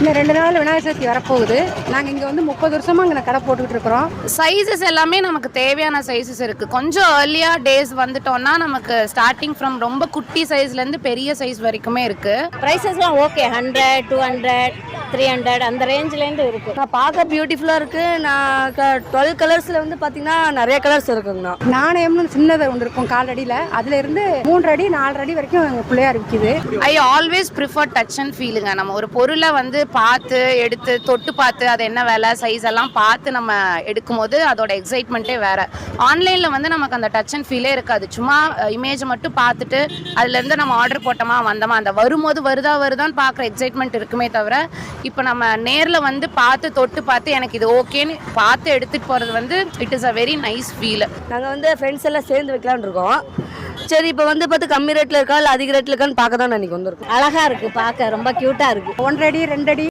இன்னும் ரெண்டு நாள் விநாயகர் சதுர்த்தி வரப்போகுது. நாங்கள் இங்கே வந்து முப்பது வருஷமாக இங்கே கடை போட்டுக்கிட்டு இருக்கிறோம். சைஸஸ் எல்லாமே நமக்கு தேவையான சைஸஸ் இருக்கு. கொஞ்சம் ஏர்லியா டேஸ் வந்துட்டோம்னா நமக்கு ஸ்டார்டிங் ஃப்ரம் ரொம்ப குட்டி சைஸ்ல இருந்து பெரிய சைஸ் வரைக்குமே இருக்கு. ப்ரைஸஸ்லாம் okay hundred two hundred three hundred அந்த ரேஞ்சிலேருந்து இருக்குது நான் பார்க்க பியூட்டிஃபுல்லாக இருக்குது நான் டுவெல் கலர்ஸில் வந்து பார்த்தீங்கன்னா நிறைய கலர்ஸ் இருக்குங்கண்ணா. நாணயம்னு சின்னது ஒன்று இருக்கும் காலடியில். அதுல இருந்து மூன்று அடி நாலரை அடி வரைக்கும் எங்கள் பிள்ளையார் விற்கிது I always prefer touch and ஃபீலுங்க நம்ம ஒரு பொருளை வந்து பார்த்து எடுத்து தொட்டு பார்த்து அது என்ன வேலை சைஸ் எல்லாம் பார்த்து நம்ம எடுக்கும்போது அதோட எக்ஸைட்மெண்ட்டே வேற. ஆன்லைனில் வந்து நமக்கு அந்த டச் அண்ட் ஃபீலே இருக்காது. சும்மா இமேஜை மட்டும் பார்த்துட்டு அதுலேருந்து நம்ம ஆர்டர் போட்டோமா வந்தோமா அந்த வரும்போது வருதா வருதான்னு பார்க்குற எக்ஸைட்மெண்ட் இருக்குமே தவிர இப்போ நம்ம நேரில் வந்து பார்த்து தொட்டு பார்த்து எனக்கு இது ஓகேன்னு பார்த்து எடுத்துகிட்டு போகிறது வந்து it is a very nice feel நாங்கள் வந்து ஃப்ரெண்ட்ஸ் எல்லாம் சேர்ந்து வைக்கலாம்னு இருக்கோம். சரி இப்போ வந்து பார்த்து கம்மி ரேட்டில் இருக்கா இல்லை அதிக ரேட்டில் இருக்கான்னு பார்க்க தான் நான் இன்னைக்கு வந்திருக்கோம். அழகாக இருக்குது பார்க்க. ரொம்ப க்யூட்டாக இருக்குது ஒன்றரை அடி ரெண்டு அடி